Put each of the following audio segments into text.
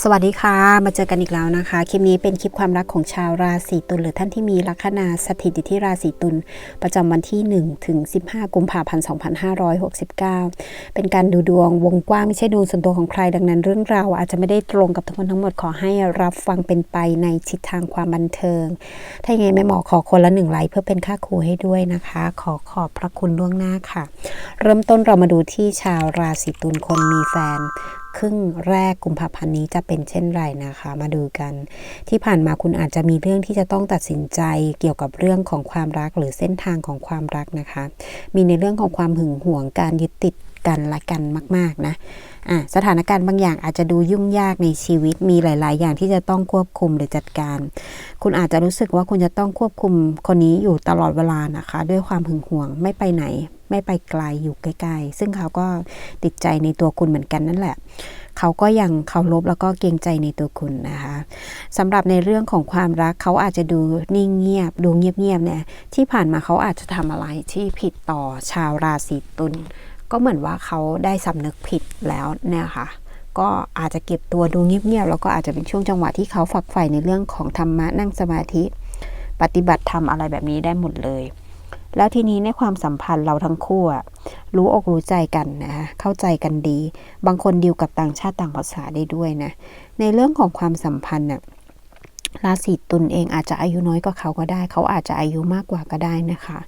สวัสดีค่ะ มาเจอกันอีกแล้วนะคะ คลิปนี้เป็นคลิปความรักของชาวราศีตุลหรือท่านที่มีลัคนาสถิตอยู่ที่ราศีตุลประจำวันที่ 1 ถึง 15 กุมภาพันธ์2569 เป็นการดูดวงวงกว้างไม่ใช่ดวงส่วนตัวของใครดังนั้นเรื่องราวอาจจะไม่ได้ตรงกับทุกคนทั้งหมดขอให้รับฟังเป็นไปในทิศทางความบันเทิง ถ้าอย่างไงแม่หมอขอคนละหนึ่งไลค์เพื่อเป็นค่าครูให้ด้วยนะคะ ขอขอบพระคุณล่วงหน้าค่ะ เริ่มต้นเรามาดูที่ชาวราศีตุลคนมีแฟน ครึ่งแรกกุมภาพันธ์นี้จะเป็นเช่นไรนะคะ มาดูกัน ที่ผ่านมาคุณอาจจะมีเรื่องที่จะต้องตัดสินใจเกี่ยวกับเรื่องของความรักหรือเส้นทางของความรักนะคะ มีในเรื่องของความหึงหวงการยึดติด กันละกันมาก ๆ นะะสถานการณ์บางอย่างอาจจะดูยุ่งยากในชีวิตมีหลาย ๆ อย่างที่จะต้องควบคุมหรือจัดการ คุณอาจจะรู้สึกว่าคุณจะต้องควบคุมคนนี้อยู่ตลอดเวลานะคะ ด้วยความหึงหวงไม่ไปไหน ไม่ไปไกลอยู่ใกล้ ๆ ซึ่งเขาก็ติดใจในตัวคุณเหมือนกันนั่นแหละเขาก็ยังเคารพแล้วก็เกรงใจในตัวคุณนะคะสำหรับในเรื่องของความรักเขาอาจจะดูนิ่งเงียบ ดูเงียบๆเนี่ยที่ผ่านมาเขาอาจจะทำอะไรที่ผิดต่อชาวราศีตุล ก็เหมือนว่าเขาได้สำนึกผิดแล้วเนี่ยค่ะ ก็อาจจะเก็บตัวดูเงียบๆแล้วก็อาจจะเป็นช่วงจังหวะที่เขาฝักใฝ่ในเรื่องของธรรมะนั่งสมาธิ ปฏิบัติธรรมอะไรแบบนี้ได้หมดเลย แล้วทีนี้ในความสัมพันธ์เราทั้งคู่รู้อกรู้ใจกันนะคะเข้าใจกันดี บางคนดีลกับต่างชาติต่างภาษาได้ด้วยนะในเรื่องของความสัมพันธ์น่ะ ราศีตุลเองอาจจะอายุน้อยกว่าเขาก็ได้ เขาอาจจะอายุมากกว่าก็ได้นะคะ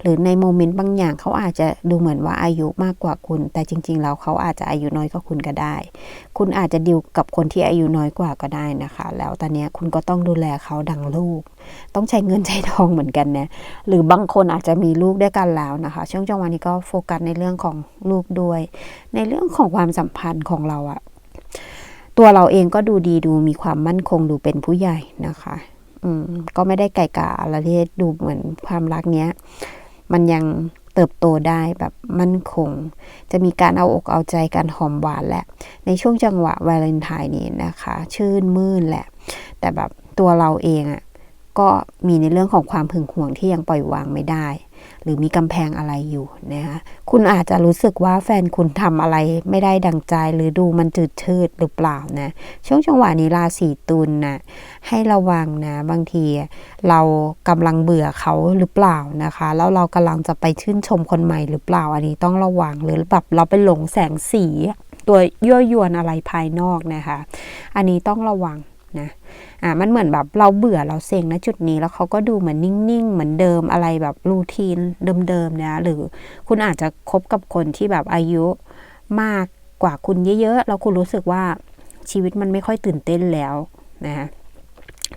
หรือในโมเมนต์บางอย่างเขาอาจจะดูเหมือนว่าอายุมากกว่าคุณ แต่จริง ๆ แล้วเขาอาจจะอายุน้อยกว่าคุณก็ได้ คุณอาจจะดิวกับคนที่อายุน้อยกว่าก็ได้นะคะ แล้วตอนนี้คุณก็ต้องดูแลเขาดังลูก ต้องใช้เงินใช้ทองเหมือนกันนะ หรือบางคนอาจจะมีลูกด้วยกันแล้วนะคะ ช่วงจังหวะนี้ก็โฟกัสในเรื่องของลูกด้วย ในเรื่องของความสัมพันธ์ของเราอะ ตัวเราเองก็ดูดีดูมีความมั่นคงดูเป็นผู้ใหญ่นะคะ อืมก็ไม่ได้ไก่กาอะไรที่ดูเหมือนความรักเนี้ย มันยังเติบโตได้แบบมั่นคง จะมีการเอาอกเอาใจกันหอมหวานแหละ ในช่วงจังหวะวาเลนไทน์นี้นะคะ ชื่นมื่นแหละ แต่แบบตัวเราเองอะ่ะก็มีในเรื่องของความหึงหวงที่ยังปล่อยวางไม่ได้ หรือมีกำแพงอะไรอยู่นะคะคุณอาจจะรู้สึกว่าแฟนคุณทำอะไรไม่ได้ดังใจ หรือดูมันจืดชืดหรือเปล่านะช่วงจังหวะนี้ราศีตุลนะให้ระวังนะบางทีเรากำลังเบื่อเขาหรือเปล่านะคะ แล้วเรากำลังจะไปชื่นชมคนใหม่หรือเปล่าอันนี้ต้องระวังหรือแบบเราไปหลงแสงสีตัวยั่วยวนอะไรภายนอกนะคะ อันนี้ต้องระวัง นะอ่ามันเหมือนแบบเราเบื่อเราเซ็งนะจุดนี้แล้วเขาก็ดูเหมือนนิ่งๆ เหมือนเดิมอะไรแบบรูทีนเดิมๆนะหรือคุณอาจจะคบกับคนที่แบบอายุมากกว่าคุณเยอะๆแล้วคุณรู้สึกว่าชีวิตมันไม่ค่อยตื่นเต้นแล้วนะ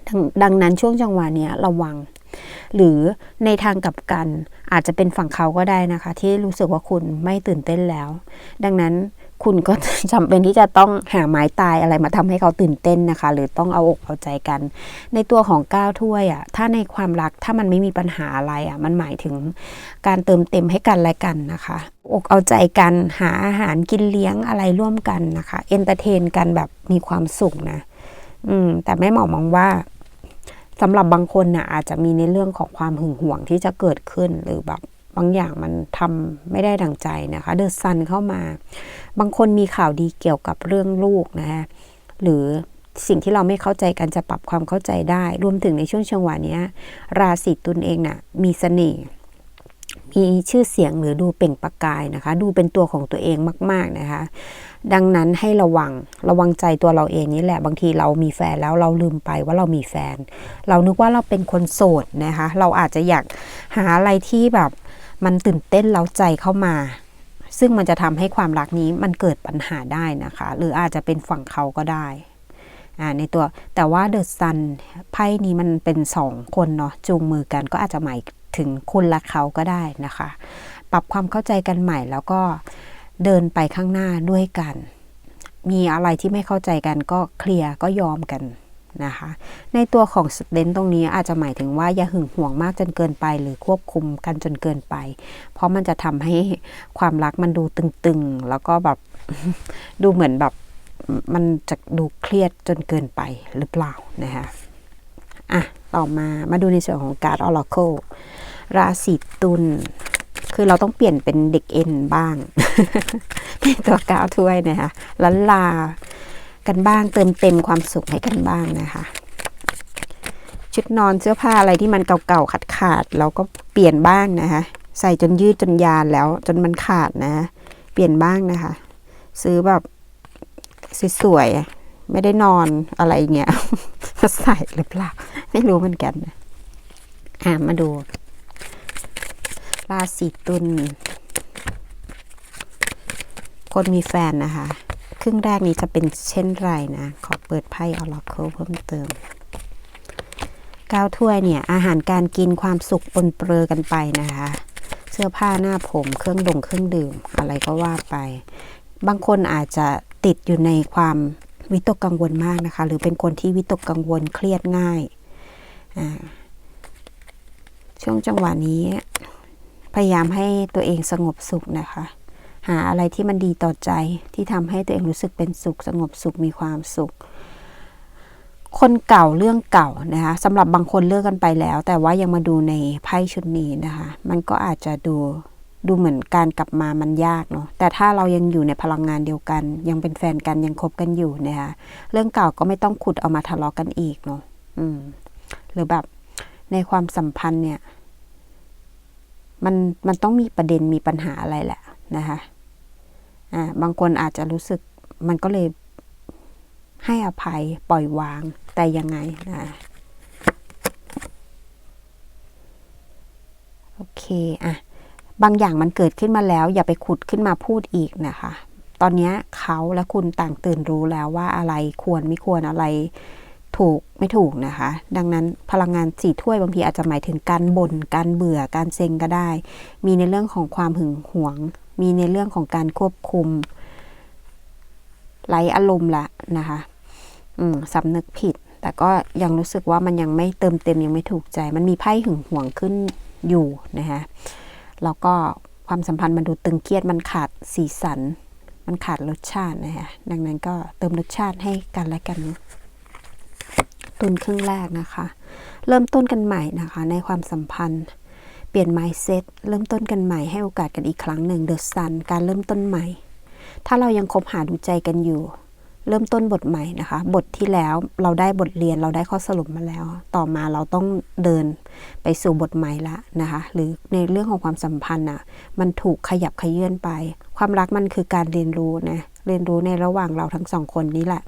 ดงดังนั้นช่วงจังหวะเนี้ยระวัง หรือในทางกลับกันอาจจะเป็นฝั่งเขาก็ได้นะคะ ที่รู้สึกว่าคุณไม่ตื่นเต้นแล้ว ดังนั้น คุณก็จำเป็นที่จะต้องหาไม้ตายอะไรมาทำให้เขาตื่นเต้นนะคะ หรือต้องเอาอกเอาใจกัน ในตัวของก้าวถ้วยอะถ้าในความรักถ้ามันไม่มีปัญหาอะไรอะมันหมายถึงการเติมเต็มให้กันและกันนะคะ อกเอาใจกันหาอาหารกินเลี้ยงอะไรร่วมกันนะคะเอนเตอร์เทนกันแบบมีความสุขนะอืมแต่แม่หมอมองว่าสำหรับบางคนน่ะอาจจะมีในเรื่องของความหึงหวงที่จะเกิดขึ้นหรือแบบบางอย่างมันทำไม่ได้ดังใจนะคะ เดอะซันเข้ามา บางคนมีข่าวดีเกี่ยวกับเรื่องลูกนะคะหรือสิ่งที่เราไม่เข้าใจกันจะปรับความเข้าใจได้ รวมถึงในช่วงจังหวะนี้ราศีตุลเองนะ่ะมีเสน่ห์มีชื่อเสียงหรือดูเปล่งประกายนะคะ ดูเป็นตัวของตัวเองมาก ๆนะคะ ดังนั้นให้ระวังระวังใจตัวเราเองนี่แหละบางทีเรามีแฟนแล้วเราลืมไปว่าเรามีแฟน เรานึกว่าเราเป็นคนโสดนะคะ เราอาจจะอยากหาอะไรที่แบบมันตื่นเต้นเล้าใจเข้ามา ซึ่งมันจะทำให้ความรักนี้มันเกิดปัญหาได้นะคะ หรืออาจจะเป็นฝั่งเขาก็ได้ในตัวแต่ว่าเดอะซันไพ่นี้มันเป็นสองคนเนาะจูงมือกันก็อาจจะหมายถึงคุณและเขาก็ได้นะคะ ปรับความเข้าใจกันใหม่แล้วก็เดินไปข้างหน้าด้วยกัน มีอะไรที่ไม่เข้าใจกันก็เคลียร์ก็ยอมกัน นะคะ ในตัวของสเตนตรงนี้อาจจะหมายถึงว่าอย่าหึงหวงมากจนเกินไป หรือควบคุมกันจนเกินไป เพราะมันจะทำให้ความรักมันดูตึงๆ แล้วก็แบบดูเหมือนแบบมันจะดูเครียดจนเกินไปหรือเปล่านะคะอะต่อมามาดูในส่วนของการ์ดออร์เคิลราศีตุลคือเราต้องเปลี่ยนเป็นเด็กเอ็นบ้างในตัวก้าวถ้วยนะคะลันลา กันบ้าง เติมเต็มความสุขให้กันบ้างนะคะ ชุดนอนเสื้อผ้าอะไรที่มันเก่าๆขาดๆเราก็เปลี่ยนบ้างนะคะ ใส่จนยืดจนยานแล้วจนมันขาดนะ เปลี่ยนบ้างนะคะ ซื้อแบบสวยๆไม่ได้นอนอะไรเงี้ยมาใส่หรือเปล่าไม่รู้เหมือนกันนะอะมาดู ราศีตุลคนมีแฟนนะคะ ครึ่งแรกนี้จะเป็นเช่นไรนะ ขอเปิดไพ่ออร์เคิลเพิ่มเติมก้าวถ้วยเนี่ย อาหารการกินความสุขปนเปื้อกันไปนะคะ เสื้อผ้าหน้าผมเครื่องดงเครื่องดื่มอะไรก็ว่าไป บางคนอาจจะติดอยู่ในความวิตกกังวลมากนะคะ หรือเป็นคนที่วิตกกังวลเครียดง่ายช่วงจังหวะนี้ พยายามให้ตัวเองสงบสุขนะคะ หาอะไรที่มันดีต่อใจที่ทำให้ตัวเองรู้สึกเป็นสุข สงบสุขมีความสุข คนเก่าเรื่องเก่านะคะสำหรับบางคนเลิกกันไปแล้ว แต่ว่ายังมาดูในไพ่ชุดนี้นะคะ มันก็อาจจะดูดูเหมือนการกลับมามันยากเนาะ แต่ถ้าเรายังอยู่ในพลังงานเดียวกัน ยังเป็นแฟนกันยังคบกันอยู่นะคะเรื่องเก่าก็ไม่ต้องขุดเอามาทะเลาะกันอีกเนาะอืม หรือแบบในความสัมพันธ์เนี่ย มันมันต้องมีประเด็นมีปัญหาอะไรแหละนะคะ อ่าบางคนอาจจะรู้สึกมันก็เลยให้อภัยปล่อยวางแต่ยังไงนะโอเคอะบางอย่างมันเกิดขึ้นมาแล้ว อย่าไปขุดขึ้นมาพูดอีกนะคะ ตอนนี้เขาและคุณต่างตื่นรู้แล้วว่าอะไรควรไม่ควรอะไรถูกไม่ถูกนะคะ ดังนั้นพลังงานสี่ถ้วยบางทีอาจจะหมายถึงการบน่นการเบื่อการเซ็งก็ได้ มีในเรื่องของความหึงหวง มีในเรื่องของการควบคุมไร้อารมณ์ละนะคะอืมสำนึกผิด แต่ก็ยังรู้สึกว่ามันยังไม่เติมเต็มยังไม่ถูกใจ มันมีไพ่หึงหวงขึ้นอยู่นะคะแล้วก็ความสัมพันธ์มันดูตึงเครียดมันขาดสีสัน มันขาดรสชาตินะคะดังนั้นก็เติมรสชาติให้กันและกันตุนครึ่งแรกนะคะ เริ่มต้นกันใหม่นะคะ ในความสัมพันธ์ ปลี่ยน mindset เริ่มต้นกันใหม่ให้โอกาสกันอีกครั้งหนึ่ง The Sun การเริ่มต้นใหม่ ถ้าเรายังคบหาดูใจกันอยู่ เริ่มต้นบทใหม่นะคะ บทที่แล้วเราได้บทเรียนเราได้ข้อสรุปมาแล้ว ต่อมาเราต้องเดินไปสู่บทใหม่ละนะคะ หรือในเรื่องของความสัมพันธ์อะมันถูกขยับขยื่นไป ความรักมันคือการเรียนรู้นะเรียนรู้ในระหว่างเราทั้งสองคนนี้แหละ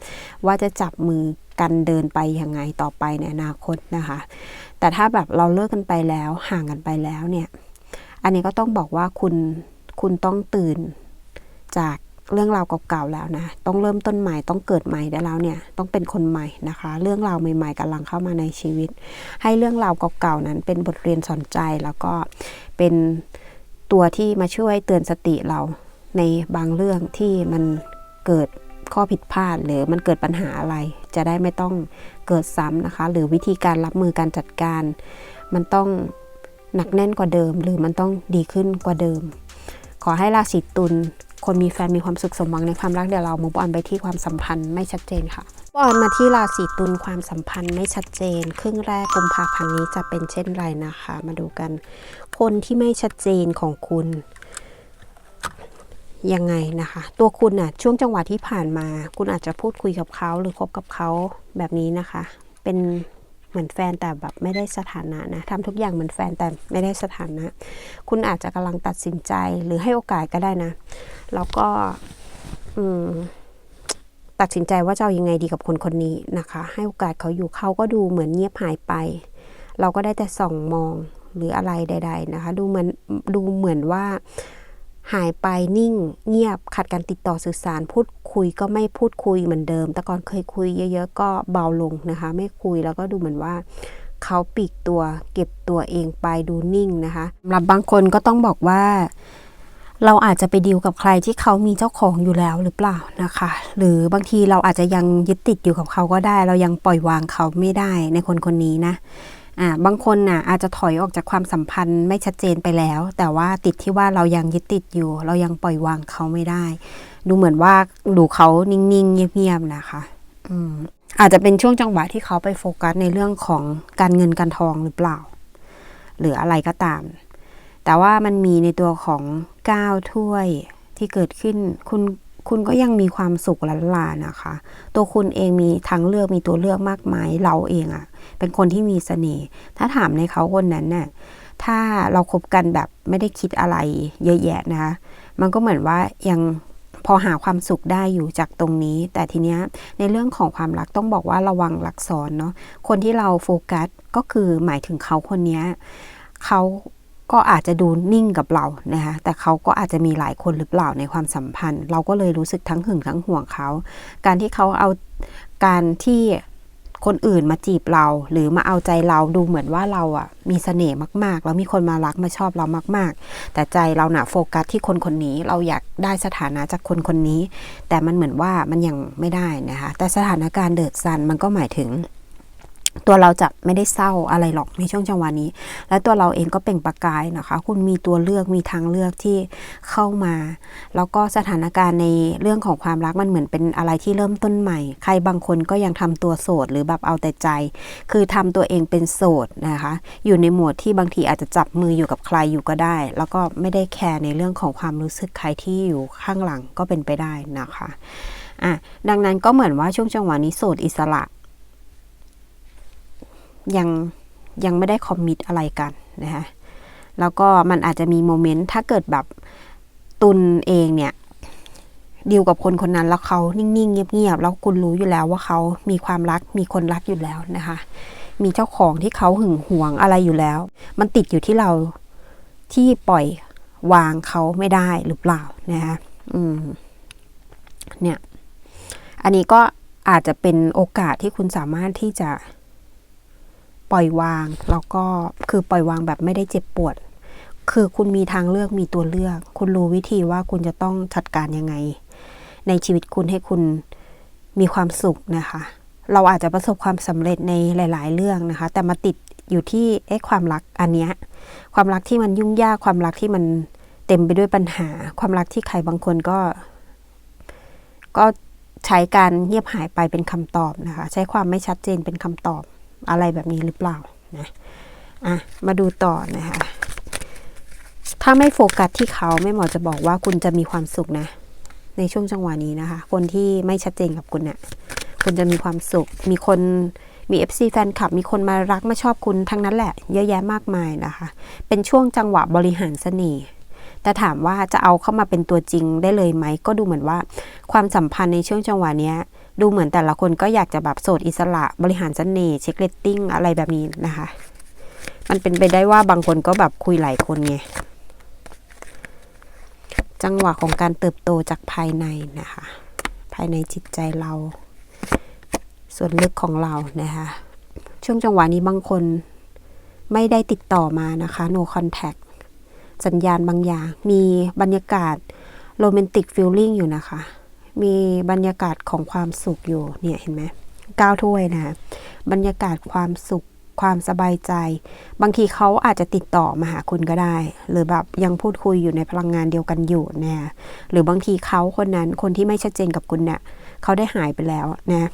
ว่าจะจับมือกันเดินไปยังไงต่อไปในอนาคตนะคะ แต่ถ้าแบบเราเลิกกันไปแล้วห่างกันไปแล้วเนี่ย อันนี้ก็ต้องบอกว่าคุณคุณต้องตื่นจากเรื่องราวเก่าๆแล้วนะ ต้องเริ่มต้นใหม่ ต้องเกิดใหม่ได้แล้วเนี่ย ต้องเป็นคนใหม่นะคะ เรื่องราวใหม่ๆกำลังเข้ามาในชีวิต ให้เรื่องราวเก่าๆนั้น เป็นบทเรียนสอนใจแล้วก็เป็นตัวที่มาช่วยเตือนสติเราในบางเรื่องที่มันเกิดข้อผิดพลาดหรือมันเกิดปัญหาอะไรจะได้ไม่ต้องเกิดซ้ำนะคะ หรือวิธีการรับมือการจัดการ มันต้องหนักแน่นกว่าเดิม หรือมันต้องดีขึ้นกว่าเดิม ขอให้ราศีตุลคนมีแฟนมีความสุขสมหวังในความรักเดี๋ยวเรามุบออนไปที่ความสัมพันธ์ไม่ชัดเจนค่ะออนมาที่ราศีตุลความสัมพันธ์ไม่ชัดเจน ครึ่งแรกกุมภาพันธ์นี้จะเป็นเช่นไรนะคะ มาดูกัน คนที่ไม่ชัดเจนของคุณ ยังไงนะคะ ตัวคุณน่ะช่วงจังหวะที่ผ่านมา คุณอาจจะพูดคุยกับเขาหรือคบกับเขาแบบนี้นะคะ เป็นเหมือนแฟนแต่แบบไม่ได้สถานะนะทำทุกอย่างเหมือนแฟนแต่ไม่ได้สถานะ คุณอาจจะกำลังตัดสินใจหรือให้โอกาสก็ได้นะ แล้วก็อืมตัดสินใจว่าจะเอายังไงดีกับคนคนนี้นะคะ ให้โอกาสเขาอยู่เขาก็ดูเหมือนเงียบหายไป เราก็ได้แต่ส่องมองหรืออะไรใด ๆ นะคะ ดูเหมือนดูเหมือนว่า หายไปนิ่งเงียบขาดการติดต่อสื่อสารพูดคุยก็ไม่พูดคุยเหมือนเดิม แต่ก่อนเคยคุยเยอะๆก็เบาลงนะคะ ไม่คุยแล้วก็ดูเหมือนว่าเขาปีกตัวเก็บตัวเองไปดูนิ่งนะคะสำหรับบางคนก็ต้องบอกว่า เราอาจจะไปดีลกับใครที่เขามีเจ้าของอยู่แล้วหรือเปล่านะคะ หรือบางทีเราอาจจะยังยึดติดอยู่กับเขาก็ได้ เรายังปล่อยวางเขาไม่ได้ในคนคนนี้นะ อ่าบางคนน่ะอาจจะถอยออกจากความสัมพันธ์ไม่ชัดเจนไปแล้ว แต่ว่าติดที่ว่าเรายังยึดติดอยู่ เรายังปล่อยวางเขาไม่ได้ ดูเหมือนว่าดูเขานิ่งๆเงียบๆนะคะ อืมอาจจะเป็นช่วงจังหวะที่เขาไปโฟกัสในเรื่องของการเงินการทองหรือเปล่า หรืออะไรก็ตาม แต่ว่ามันมีในตัวของก้าวถ้วยที่เกิดขึ้นคุณ คุณก็ยังมีความสุขล้านลานะคะ ตัวคุณเองมีทางเลือกมีตัวเลือกมากมายเราเองอะเป็นคนที่มีเสน่ห์ถ้าถามในเขาคนนั้นน่ะถ้าเราคบกันแบบไม่ได้คิดอะไรเยอะแยะนะคะมันก็เหมือนว่ายังพอหาความสุขได้อยู่จากตรงนี้ แต่ทีเนี้ยในเรื่องของความรักต้องบอกว่าระวังหลักซ้อนเนาะคนที่เราโฟกัสก็คือหมายถึงเขาคนนี้เขา ก็อาจจะดูนิ่งกับเรานะคะแต่เขาก็อาจจะมีหลายคนหรือเปล่าในความสัมพันธ์ เราก็เลยรู้สึกทั้งหึงทั้งห่วงเขา การที่เขาเอาการที่คนอื่นมาจีบเรา หรือมาเอาใจเราดูเหมือนว่าเราอะมีเสน่ห์มากๆ แล้วมีคนมารักมาชอบเรามาก ๆ แต่ใจเราหนะโฟกัสที่คนคนนี้เราอยากได้สถานะจากคนคนนี้ แต่มันเหมือนว่ามันยังไม่ได้นะคะแต่สถานการณ์เดือดซันมันก็หมายถึง ตัวเราจะไม่ได้เศร้าอะไรหรอกในช่วงจังหวะนี้ และตัวเราเองก็เปล่งประกายนะคะ คุณมีตัวเลือกมีทางเลือกที่เข้ามา แล้วก็สถานการณ์ในเรื่องของความรักมันเหมือนเป็นอะไรที่เริ่มต้นใหม่ ใครบางคนก็ยังทำตัวโสดหรือแบบเอาแต่ใจ คือทำตัวเองเป็นโสดนะคะ อยู่ในโหมดที่บางทีอาจจะจับมืออยู่กับใครอยู่ก็ได้ แล้วก็ไม่ได้แคร์ในเรื่องของความรู้สึกใครที่อยู่ข้างหลังก็เป็นไปได้นะคะอะดังนั้นก็เหมือนว่าช่วงจังหวะนี้โสดอิสระ ยังยังไม่ได้คอมมิตอะไรกันนะคะแล้วก็มันอาจจะมีโมเมนต์ถ้าเกิดแบบตุนเองเนี่ยดีลกับคนคนนั้นแล้วเขานิ่ง ๆ เงียบ ๆ แล้วคุณรู้อยู่แล้วว่าเขามีความรักมีคนรักอยู่แล้วนะคะ มีเจ้าของที่เขาหึงหวงอะไรอยู่แล้ว มันติดอยู่ที่เราที่ปล่อยวางเขาไม่ได้หรือเปล่านะคะอืม เนี่ย อันนี้ก็อาจจะเป็นโอกาสที่คุณสามารถที่จะ ปล่อยวาง แล้วก็คือปล่อยวางแบบไม่ได้เจ็บปวด คือคุณมีทางเลือกมีตัวเลือก คุณรู้วิธีว่าคุณจะต้องจัดการยังไง ในชีวิตคุณให้คุณมีความสุขนะคะ เราอาจจะประสบความสำเร็จในหลาย ๆ เรื่องนะคะ แต่มาติดอยู่ที่เอ๊ะความรักอันเนี้ยความรักที่มันยุ่งยากความรักที่มันเต็มไปด้วยปัญหา ความรักที่ใครบางคนก็ ก็ใช้การเงียบหายไปเป็นคำตอบนะคะ ใช้ความไม่ชัดเจนเป็นคำตอบ อะไรแบบนี้หรือเปล่านะอะมาดูต่อนะคะ ถ้าไม่โฟกัสที่เขาไม่หมอจะบอกว่าคุณจะมีความสุขนะ ในช่วงจังหวะนี้นะคะ คนที่ไม่ชัดเจนกับคุณเนะี่ยคุณจะมีความสุข มีคนมี FC แฟนคลับ มีคนมารักมาชอบคุณทั้งนั้นแหละ เยอะแยะมากมายนะคะ เป็นช่วงจังหวะบริหารเสน่ห์แต่ถามว่าจะเอาเข้ามาเป็นตัวจริงได้เลยไหม ก็ดูเหมือนว่าความสัมพันธ์ในช่วงจังหวะเนี้ย ดูเหมือนแต่ละคนก็อยากจะแบบโสดอิสระบริหารเสน่ห์เช็คเรตติ้งอะไรแบบนี้นะคะ มันเป็นไปได้ว่าบางคนก็แบบคุยหลายคนไง จังหวะของการเติบโตจากภายในนะคะ ภายในจิตใจเรา ส่วนลึกของเรานะคะช่วงจังหวะนี้บางคนไม่ได้ติดต่อมานะคะ no contact สัญญาณบางอย่าง มีบรรยากาศโรแมนติกฟิลลิ่งอยู่นะคะ มีบรรยากาศของความสุขอยู่เนี่ยเห็นไหมก้าวถ้วยนะ บรรยากาศความสุขความสบายใจ บางทีเขาอาจจะติดต่อมาหาคุณก็ได้ หรือแบบยังพูดคุยอยู่ในพลังงานเดียวกันอยู่นะหรือบางทีเขาคนนั้นคนที่ไม่ชัดเจนกับคุณเนี่ยเขาได้หายไปแล้วนะ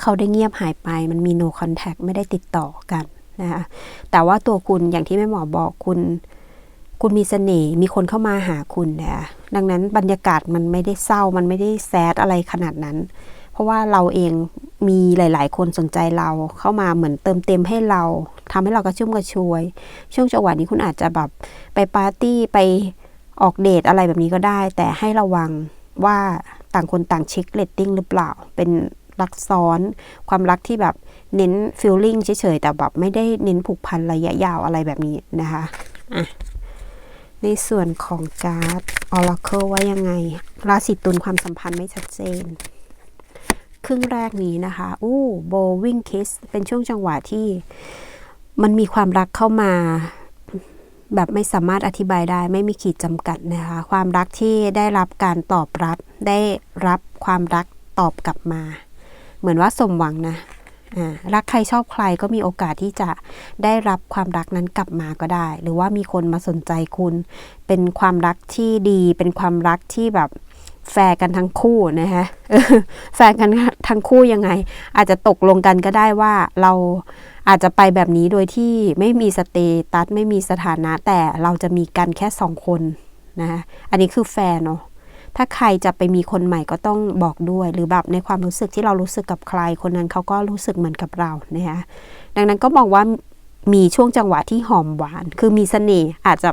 เขาได้เงียบหายไป มันมี no contact ไม่ได้ติดต่อกันนะคะแต่ว่าตัวคุณอย่างที่แม่หมอบอกคุณ คุณมีเสน่ห์มีคนเข้ามาหาคุณนะ ดังนั้นบรรยากาศมันไม่ได้เศร้า มันไม่ได้แซดอะไรขนาดนั้น เพราะว่าเราเองมีหลาย ๆ คนสนใจเราเข้ามาเหมือนเติมเต็มให้เราทำให้เรากระชุ่มกระชวย ช่วงจังหวะนี้คุณอาจจะแบบไปปาร์ตี้ไปออกเดทอะไรแบบนี้ก็ได้ แต่ให้ระวังว่าต่างคนต่างเช็คเรตติ้งหรือเปล่า เป็นรักซ้อน ความรักที่แบบเน้นฟิลลิ่งเฉยๆแต่แบบไม่ได้เน้นผูกพันระยะยาวอะไรแบบนี้นะคะอะ ในส่วนของการ์ด Oracle ว่ายังไง ราศีตุลความสัมพันธ์ไม่ชัดเจน ครึ่งแรกนี้นะคะอู้โบวิ่งคิสเป็นช่วงจังหวะที่มันมีความรักเข้ามา แบบไม่สามารถอธิบายได้ ไม่มีขีดจำกัดนะคะ ความรักที่ได้รับการตอบรับ ได้รับความรักตอบกลับมา เหมือนว่าสมหวังนะ รักใครชอบใครก็มีโอกาสที่จะได้รับความรักนั้นกลับมาก็ได้ หรือว่ามีคนมาสนใจคุณ เป็นความรักที่ดี เป็นความรักที่แบบแฟร์กันทั้งคู่นะคะแฟร์กันทั้งคู่ยังไง อาจจะตกลงกันก็ได้ว่าเราอาจจะไปแบบนี้โดยที่ไม่มีสเตตัสไม่มีสถานะ แต่เราจะมีกันแค่สองคนนะะอันนี้คือแฟร์เนาะ ถ้าใครจะไปมีคนใหม่ก็ต้องบอกด้วย หรือแบบในความรู้สึกที่เรารู้สึกกับใคร คนนั้นเขาก็รู้สึกเหมือนกับเรานะคะดังนั้นก็บอกว่ามีช่วงจังหวะที่หอมหวาน คือมีเสน่ห์อาจจะ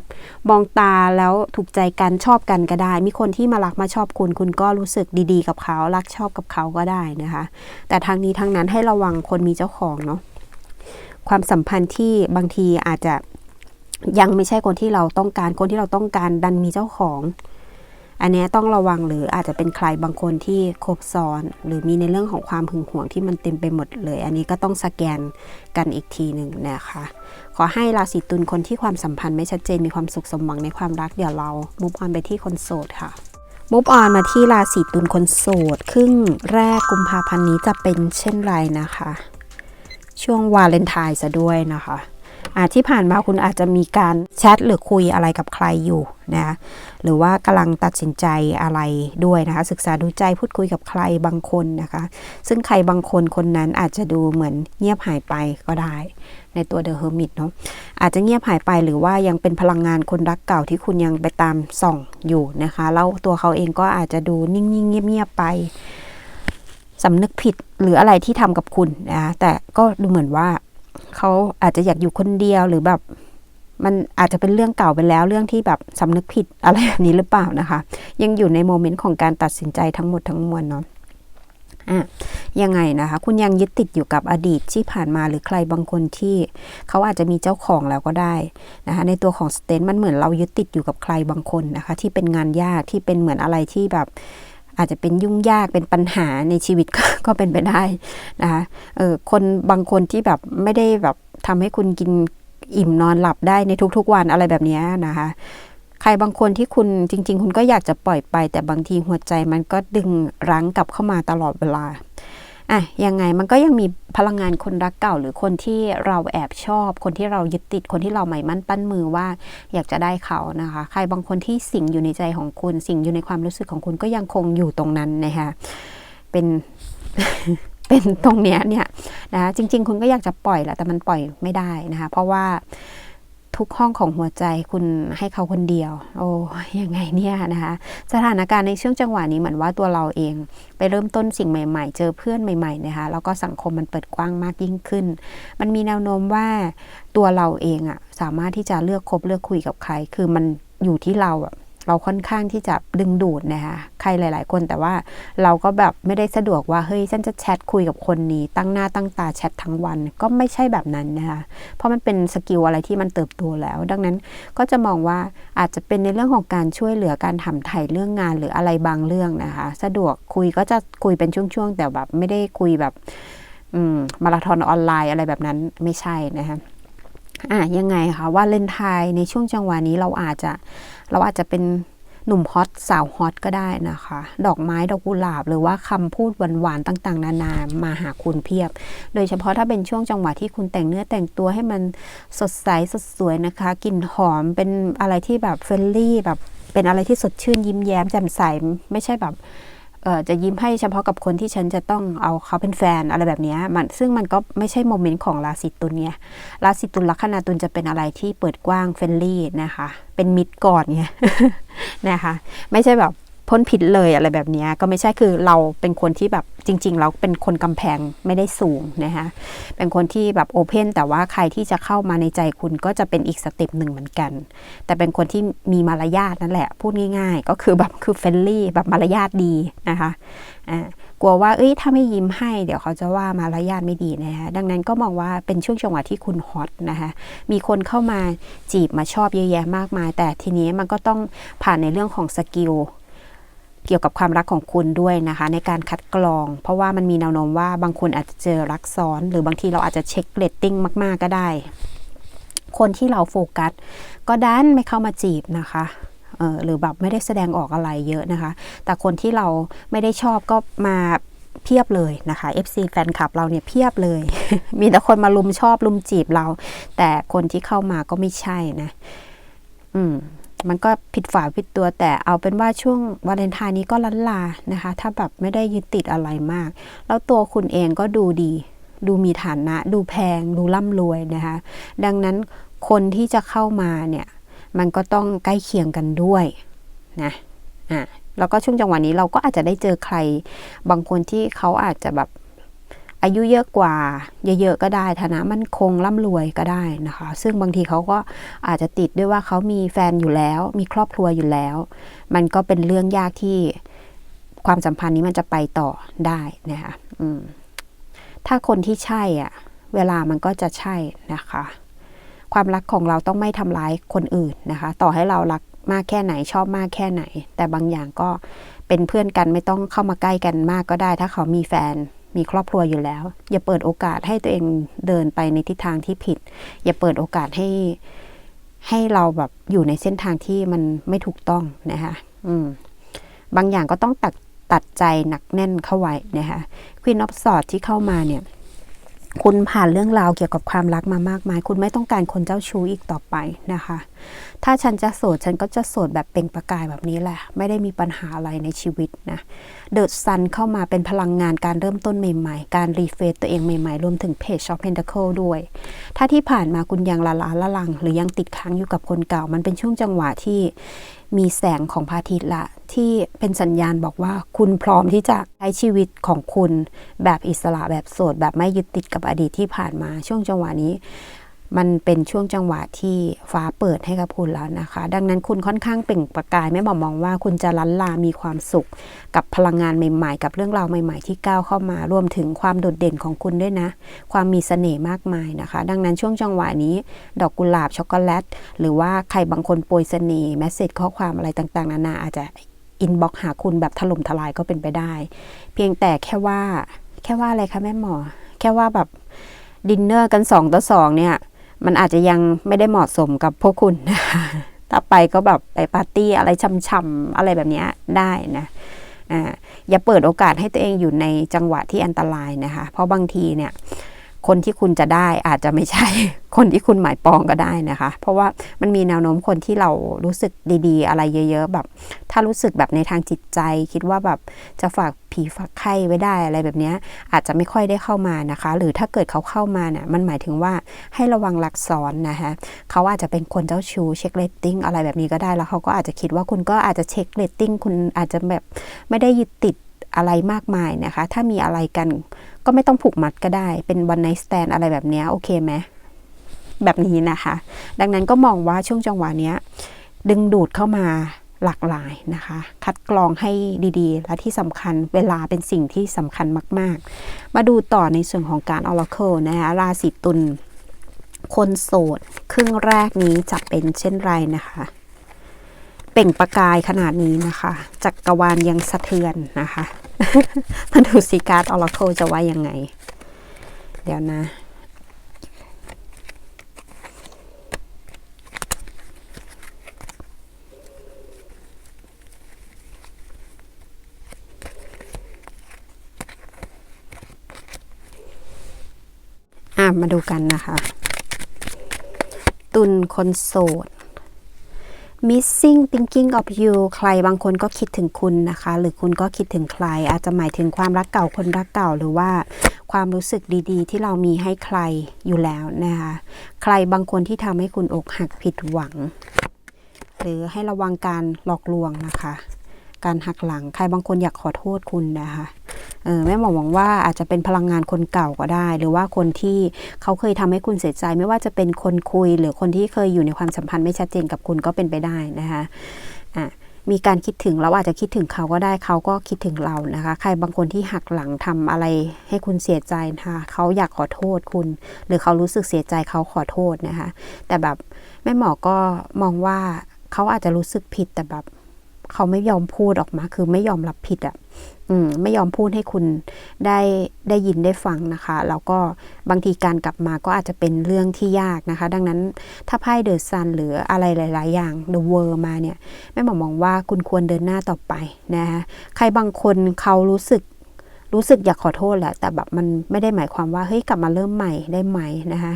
มองตาแล้วถูกใจกันชอบกันก็ได้ มีคนที่มารักมาชอบคุณ คุณก็รู้สึกดีๆ กับเขารักชอบกับเขาก็ได้นะคะ แต่ทางนี้ทางนั้นให้ระวังคนมีเจ้าของเนาะความสัมพันธ์ที่บางทีอาจจะยังไม่ใช่คนที่เราต้องการคนที่เราต้องการดันมีเจ้าของ อันนี้ต้องระวังหรืออาจจะเป็นใครบางคนที่คบซ้อน หรือมีในเรื่องของความหึงหวงที่มันเต็มไปหมดเลย อันนี้ก็ต้องสแกนกันอีกทีหนึ่งนะคะ ขอให้ราศีตุลคนที่ความสัมพันธ์ไม่ชัดเจนมีความสุขสมหวังในความรักเดี๋ยวเรามุฟออนไปที่คนโสดค่ะมุฟออนมาที่ราศีตุลคนโสดครึ่งแรกกุมภาพันธ์นี้จะเป็นเช่นไรนะคะ ช่วงวาเลนไทน์ซะด้วยนะคะ ที่ผ่านมาคุณอาจจะมีการแชทหรือคุยอะไรกับใครอยู่นะหรือว่ากำลังตัดสินใจอะไรด้วยนะคะศึกษาดูใจพูดคุยกับใครบางคนนะคะซึ่งใครบางคนคนนั้นอาจจะดูเหมือนเงียบหายไปก็ได้ ในตัวเดอะเฮอร์มิตเนาะอาจจะเงียบหายไปหรือว่ายังเป็นพลังงานคนรักเก่าที่คุณยังไปตามส่องอยู่นะคะแล้วตัวเขาเองก็อาจจะดูนิ่งๆเงียบๆไปสำนึกผิดหรืออะไรที่ทำกับคุณนะแต่ก็ดูเหมือนว่า เขาอาจจะอยากอยู่คนเดียวหรือแบบ มันอาจจะเป็นเรื่องเก่าไปแล้วเรื่องที่แบบสำนึกผิดอะไรแบบนี้หรือเปล่านะคะ ยังอยู่ในโมเมนต์ของการตัดสินใจทั้งหมดทั้งมวลเนาะอะยังไงนะคะ คุณยังยึดติดอยู่กับอดีตที่ผ่านมาหรือใครบางคนที่เขาอาจจะมีเจ้าของแล้วก็ได้นะคะในตัวของสเตนมันเหมือนเรายึดติดอยู่กับใครบางคนนะคะ ที่เป็นงานยากที่เป็นเหมือนอะไรที่แบบ อาจจะเป็นยุ่งยากเป็นปัญหาในชีวิตก็เป็นไปได้นะคะเออคนบางคนที่แบบไม่ได้แบบทำให้คุณกินอิ่มนอนหลับได้ในทุกๆวันอะไรแบบนี้นะคะใครบางคนที่คุณจริง ๆ คุณก็อยากจะปล่อยไป แต่บางทีหัวใจมันก็ดึงรั้งกลับเข้ามาตลอดเวลา อะยังไงมันก็ยังมีพลังงานคนรักเก่า หรือคนที่เราแอบชอบ คนที่เรายึดติดคนที่เราหมายมั่นปั้นมือว่าอยากจะได้เขานะคะ ใครบางคนที่สิ่งอยู่ในใจของคุณ สิ่งอยู่ในความรู้สึกของคุณก็ยังคงอยู่ตรงนั้นนะคะเป็นเป็นตรงเนี้ยเนี่ยนะคะจริง ๆ คุณก็อยากจะปล่อยแหละแต่มันปล่อยไม่ได้นะคะ เพราะว่า ทุกห้องของหัวใจคุณให้เขาคนเดียว โอ้ยังไงเนี่ยนะคะ สถานการณ์ในช่วงจังหวะนี้เหมือนว่าตัวเราเอง ไปเริ่มต้นสิ่งใหม่ ๆ เจอเพื่อนใหม่ๆนะคะแล้วก็สังคมมันเปิดกว้างมากยิ่งขึ้น มันมีแนวโน้มว่าตัวเราเองอะสามารถที่จะเลือกคบเลือกคุยกับใคร คือมันอยู่ที่เราอะ เราค่อนข้างที่จะดึงดูดนะคะใครหลาย ๆ คนแต่ว่าเราก็แบบไม่ได้สะดวกว่าเฮ้ยฉันจะแชทคุยกับคนนี้ ตั้งหน้าตั้งตาแชททั้งวันก็ไม่ใช่แบบนั้นนะคะเพราะมันเป็นสกิลอะไรที่มันเติบโตแล้ว ดังนั้นก็จะมองว่าอาจจะเป็นในเรื่องของการช่วยเหลือการทำไถ่เรื่องงานหรืออะไรบางเรื่องนะคะ สะดวกคุยก็จะคุยเป็นช่วง ๆ แต่แบบไม่ได้คุยแบบมาราธอนออนไลน์อะไรแบบนั้นไม่ใช่นะคะอะยังไงคะว่าเลนไทยในช่วงจังหวะนี้เราอาจจะ เราอาจจะเป็นหนุ่มฮอตสาวฮอตก็ได้นะคะ ดอกไม้ดอกกุหลาบ หรือว่าคำพูดหวานๆต่าง ๆ นานามาหาคุณเพียบ โดยเฉพาะถ้าเป็นช่วงจังหวะที่คุณแต่งเนื้อแต่งตัวให้มันสดใสสดสวยนะคะกลิ่นหอมเป็นอะไรที่แบบเฟรนลี่แบบเป็นอะไรที่สดชื่นยิ้มแย้มแจ่มใสไม่ใช่แบบ จะยิ้มให้เฉพาะกับคนที่ฉันจะต้องเอาเขาเป็นแฟนอะไรแบบนี้มันซึ่งมันก็ไม่ใช่โมเมนต์ของราศีตุลเนี่ยราศีตุลลัคนาตุลจะเป็นอะไรที่เปิดกว้างเฟรนลี่นะคะ เป็นมิดก่อนไงนะคะ ไม่ใช่แบบ พ้นผิดเลยอะไรแบบนี้ก็ไม่ใช่คือเราเป็นคนที่แบบจริงๆเราเป็นคนกำแพงไม่ได้สูงนะคะเป็นคนที่แบบโอเพนแต่ว่าใครที่จะเข้ามาในใจคุณก็จะเป็นอีกสเต็ปหนึ่งเหมือนกัน แต่เป็นคนที่มีมารยาทนั่นแหละ พูดง่าย ๆ ก็คือแบบคือเฟรนลี่แบบมารยาทดีนะคะอ่ากลัวว่าเอ้ยถ้าไม่ยิ้มให้เดี๋ยวเขาจะว่ามารยาทไม่ดีนะคะดังนั้นก็มองว่าเป็นช่วงจังหวะที่คุณฮอตนะคะมีคนเข้ามาจีบมาชอบเยอะแยะมากมาย แต่ทีนี้มันก็ต้องผ่านในเรื่องของสกิล เกี่ยวกับความรักของคุณด้วยนะคะ ในการคัดกรอง เพราะว่ามันมีแนวโน้มว่าบางคนอาจจะเจอรักซ้อน หรือบางทีเราอาจจะเช็คเรตติ้งมาก ๆ ก็ได้ คนที่เราโฟกัส ก็ดันไม่เข้ามาจีบนะคะเออหรือแบบไม่ได้แสดงออกอะไรเยอะนะคะ แต่คนที่เราไม่ได้ชอบก็มาเพียบเลยนะคะ FC แฟนคลับเราเนี่ยเพียบเลย มีแต่คนมาลุมชอบลุมจีบเรา แต่คนที่เข้ามาก็ไม่ใช่นะ อืม มันก็ผิดฝาผิดตัวแต่เอาเป็นว่าช่วงวาเลนไทน์นี้ก็ลันลานะคะ ถ้าแบบไม่ได้ยึดติดอะไรมาก แล้วตัวคุณเองก็ดูดี ดูมีฐานะ ดูแพง ดูร่ำรวยนะคะ ดังนั้นคนที่จะเข้ามาเนี่ย มันก็ต้องใกล้เคียงกันด้วยนะอะแล้วก็ช่วงจังหวะนี้เราก็อาจจะได้เจอใคร บางคนที่เขาอาจจะแบบ อายุเยอะกว่าเยอะๆก็ได้ฐานะมั่นคงร่ำรวยก็ได้นะคะ ซึ่งบางทีเขาก็อาจจะติดด้วยว่าเขามีแฟนอยู่แล้ว มีครอบครัวอยู่แล้ว มันก็เป็นเรื่องยากที่ความสัมพันธ์นี้มันจะไปต่อได้นะคะถ้าคนที่ใช่อะ เวลามันก็จะใช่นะคะ ความรักของเราต้องไม่ทำร้ายคนอื่นนะคะ ต่อให้เรารักมากแค่ไหนชอบมากแค่ไหน แต่บางอย่างก็เป็นเพื่อนกันไม่ต้องเข้ามาใกล้กันมากก็ได้ ถ้าเขามีแฟน มีครอบครัวอยู่แล้ว อย่าเปิดโอกาสให้ตัวเองเดินไปในทิศทางที่ผิด อย่าเปิดโอกาสให้ให้เราแบบอยู่ในเส้นทางที่มันไม่ถูกต้องนะคะอืมบางอย่างก็ต้องตัดตัดใจหนักแน่นเข้าไว้นะคะควีนออฟสอดที่เข้ามาเนี่ย คุณผ่านเรื่องราวเกี่ยวกับความรักมามากมาย คุณไม่ต้องการคนเจ้าชู้อีกต่อไปนะคะ ถ้าฉันจะโสดฉันก็จะโสดแบบเป็นประกายแบบนี้แหละ ไม่ได้มีปัญหาอะไรในชีวิตนะเดิร์ดซันเข้ามาเป็นพลังงานการเริ่มต้นใหม่ๆ การรีเฟซตัวเองใหม่ๆ รวมถึงเพจช็อปเพนท c เคิลด้วย ถ้าที่ผ่านมาคุณยังละล้าละลัง หรือยังติดค้างอยู่กับคนเก่า มันเป็นช่วงจังหวะที่มีแสงของพระอาทิตย์ละ ที่เป็นสัญญาณบอกว่าคุณพร้อมที่จะใช้ชีวิตของคุณแบบอิสระแบบโสดแบบไม่ยึดติดกับอดีตที่ผ่านมาช่วงจังหวะนี้ มันเป็นช่วงจังหวะที่ฟ้าเปิดให้กับคุณแล้วนะคะ ดังนั้นคุณค่อนข้างเปล่งประกายแม่หมอมองว่าคุณจะลันลามีความสุข กับพลังงานใหม่ๆ กับเรื่องราวใหม่ ๆ ที่ก้าวเข้ามารวมถึงความโดดเด่นของคุณด้วยนะ ความมีเสน่ห์มากมายนะคะ ดังนั้นช่วงจังหวะนี้ ดอกกุหลาบช็อกโกแลต หรือว่าใครบางคนโปรยเสน่ห์แมสเซจข้อความอะไรต่างๆ นานาอาจจะอินบ็อกหาคุณแบบถล่มทลายก็เป็นไปได้ เพียงแต่แค่ว่าแค่ว่าอะไรคะแม่หมอ แค่ว่าแบบดินเนอร์กันสองต่อสองเนี่ย มันอาจจะยังไม่ได้เหมาะสมกับพวกคุณนะคะถ้าไปก็แบบไปปาร์ตี้อะไรช่ำๆอะไรแบบนี้ได้นะอ่าอย่าเปิดโอกาสให้ตัวเองอยู่ในจังหวะที่อันตรายนะคะ เพราะบางทีเนี่ย คนที่คุณจะได้อาจจะไม่ใช่ คนที่คุณหมายปองก็ได้นะคะ เพราะว่ามันมีแนวโน้มคนที่เรารู้สึกดีๆ อะไรเยอะ ๆ แบบ ถ้ารู้สึกแบบในทางจิตใจ คิดว่าแบบจะฝากผีฝากไข้ไว้ได้อะไรแบบนี้อาจจะไม่ค่อยได้เข้ามานะคะ หรือถ้าเกิดเขาเข้ามาเนี่ยมันหมายถึงว่าให้ระวังลักซ้อนนะคะเขาอาจจะเป็นคนเจ้าชู้เช็คเรตติ้งอะไรแบบนี้ก็ได้แล้วเขาก็อาจจะคิดว่าคุณก็อาจจะเช็คเรตติ้งคุณอาจจะแบบไม่ได้ยึดติด อะไรมากมายนะคะ ถ้ามีอะไรกันก็ไม่ต้องผูกมัดก็ได้ เป็นวันไนสแตนอะไรแบบนี้โอเคไหมแบบนี้นะคะ ดังนั้นก็มองว่าช่วงจังหวะนี้ดึงดูดเข้ามาหลากหลายนะคะ คัดกรองให้ดีๆ และที่สำคัญเวลาเป็นสิ่งที่สำคัญมาก ๆ มาดูต่อในส่วนของการ Oracle นะคะราศีตุลคนโสด ครึ่งแรกนี้จะเป็นเช่นไรนะคะ เปล่งประกายขนาดนี้นะคะจักรวาลยังสะเทือนนะคะมาดูสีการ์ด Oracle จะว่ายังไง เดี๋ยวนะอะมาดูกันนะคะ ตุนคนโสด missing thinking of you ใครบางคนก็คิดถึงคุณนะคะ หรือคุณก็คิดถึงใคร อาจจะหมายถึงความรักเก่าคนรักเก่า หรือว่าความรู้สึกดีๆ ที่เรามีให้ใครอยู่แล้วนะคะ ใครบางคนที่ทำให้คุณอกหักผิดหวัง หรือให้ระวังการหลอกลวงนะคะ การหักหลัง ใครบางคนอยากขอโทษคุณนะคะ แม่หมอหวังว่าอาจจะเป็นพลังงานคนเก่าก็ได้ หรือว่าคนที่เขาเคยทำให้คุณเสียใจ ไม่ว่าจะเป็นคนคุย หรือคนที่เคยอยู่ในความสัมพันธ์ไม่ชัดเจนกับคุณก็เป็นไปได้นะคะอะมีการคิดถึงเราอาจจะคิดถึงเขาก็ได้เขาก็คิดถึงเรานะคะ ใครบางคนที่หักหลังทำอะไรให้คุณเสียใจนะคะเขาอยากขอโทษคุณ หรือเขารู้สึกเสียใจเขาขอโทษนะคะ แต่แบบแม่หมอก็มองว่าเขาอาจจะรู้สึกผิดแต่แบบเขาไม่ยอมพูดออกมา คือไม่ยอมรับผิดอะ่ะ มไม่ยอมพูดให้คุณได้ได้ยินได้ฟังนะคะแล้วก็บางทีการกลับมาก็อาจจะเป็นเรื่องที่ยากนะคะ ดังนั้นถ้าไพ่เดอะซันหรืออะไรหลาย ๆ อย่างเดอะเวอร์มาเนี่ยแม่หมอมองว่าคุณควรเดินหน้าต่อไปนะคะใครบางคนเขารู้สึก รู้สึกอยากขอโทษแหละ แต่แบบมันไม่ได้หมายความว่าเฮ้ยกลับมาเริ่มใหม่ได้ไหมนะคะ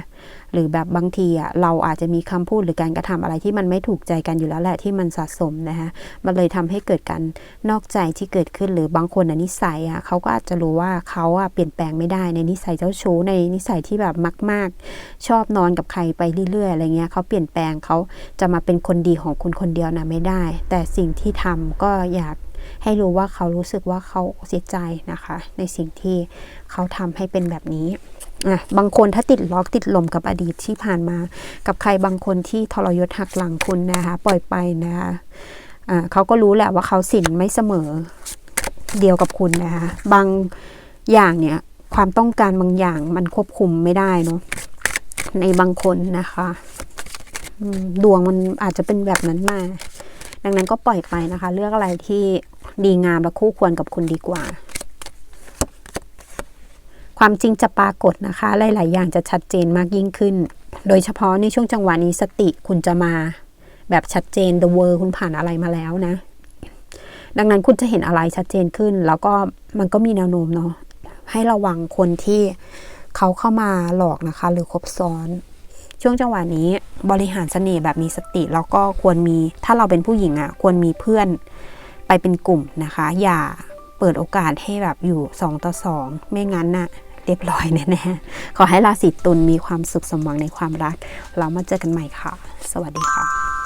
หรือแบบบางทีอะเราอาจจะมีคำพูดหรือการกระทำอะไรที่มันไม่ถูกใจกันอยู่แล้วแหละที่มันสะสมนะคะมันเลยทำให้เกิดการนอกใจที่เกิดขึ้นหรือบางคนอะนิสัยอะเขาก็อาจจะรู้ว่าเขาอะเปลี่ยนแปลงไม่ได้ในนิสัยเจ้าชู้ในนิสัยที่แบบมาก ๆ ชอบนอนกับใครไปเรื่อยๆอะไรเงี้ยเขาเปลี่ยนแปลงเขาจะมาเป็นคนดีของคุณคนเดียวนะไม่ได้ แต่สิ่งที่ทำก็อยาก ให้รู้ว่าเขารู้สึกว่าเขาเสียใจนะคะ ในสิ่งที่เขาทำให้เป็นแบบนี้อะบางคนถ้าติดล็อกติดลมกับอดีตที่ผ่านมา กับใครบางคนที่ทรยศหักหลังคุณนะคะ ปล่อยไปนะคะอ่าเขาก็รู้แหละว่าเขาสินไม่เสมอเดียวกับคุณนะคะบางอย่างเนี่ยความต้องการบางอย่างมันควบคุมไม่ได้เนาะในบางคนนะคะดวงมันอาจจะเป็นแบบนั้นมา ดังนั้นก็ปล่อยไปนะคะ เลือกอะไรที่ ดีงามและคู่ควรกับคุณดีกว่า ความจริงจะปรากฏนะคะ หลาย ๆ อย่างจะชัดเจนมากยิ่งขึ้น โดยเฉพาะในช่วงจังหวะนี้สติคุณจะมา แบบชัดเจน the world คุณผ่านอะไรมาแล้วนะ ดังนั้นคุณจะเห็นอะไรชัดเจนขึ้น แล้วก็มันก็มีแนวโน้มเนาะให้ระวังคนที่เขาเข้ามาหลอกนะคะ หรือคบซ้อนช่วงจังหวะนี้บริหารเสน่ห์แบบมีสติแล้วก็ควรมีถ้าเราเป็นผู้หญิงอะ่ะ ควรมีเพื่อน ไปเป็นกลุ่มนะคะ อย่าเปิดโอกาสให้แบบอยู่ 2 ต่อ 2 ไม่งั้นน่ะเรียบร้อยแน่ๆขอให้ราศีตุลมีความสุขสมหวังในความรัก เรามาเจอกันใหม่ค่ะ สวัสดีค่ะ